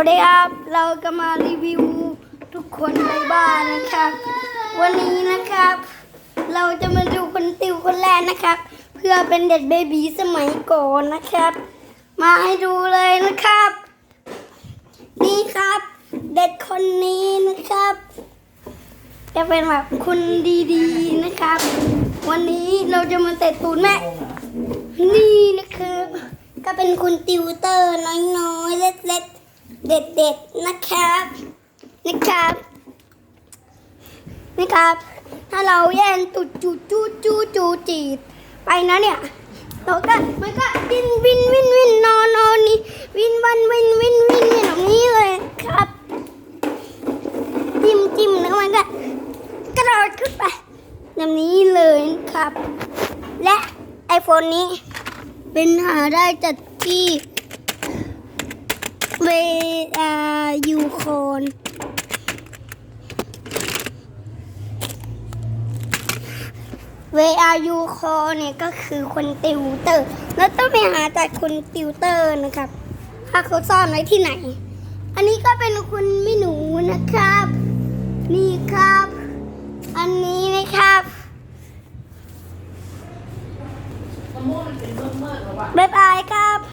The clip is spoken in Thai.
วัสดีครับ เราก็มารีวิวทุกคนในบ้านนะครับ วันนี้นะครับ เราจะมาดูคนติวคนแรกนะครับ เพื่อเป็นเด็กเบบีสมัยก่อนนะครับ มาให้ดูเลยนะครับ นี่ครับ เด็กคนนี้นะครับ จะเป็นแบบคนดีๆนะครับ วันนี้เราจะมาเตะตูนแม่นี่นะครับ ก็เป็นคุณติวเตอร์น้อยๆเล็กๆ เด็ดๆนะครับนะครับนะครับ ถ้าเราแย่งตุดจูจูจูจูจีดไปนะเนี่ยเราก็มันก็วินวินวินวินนอนนอนนี่วินวันวินวินวินวินแบบนี้เลยครับจิ้มจิ้มแล้วมันก็กระโดดขึ้นไปแบบนี้เลยครับ และไอโฟนนี้เป็นหาได้จากที่เว คนเวอายูคอเนี่ยก็คือคนติวเตอร์ แล้วต้องไปหาจากคนติวเตอร์นะครับ ถ้าเขาซ่อนไว้ที่ไหน อันนี้ก็เป็นคุณไม่หนูนะครับ นี่ครับ อันนี้นะครับบ๊ายบายครับ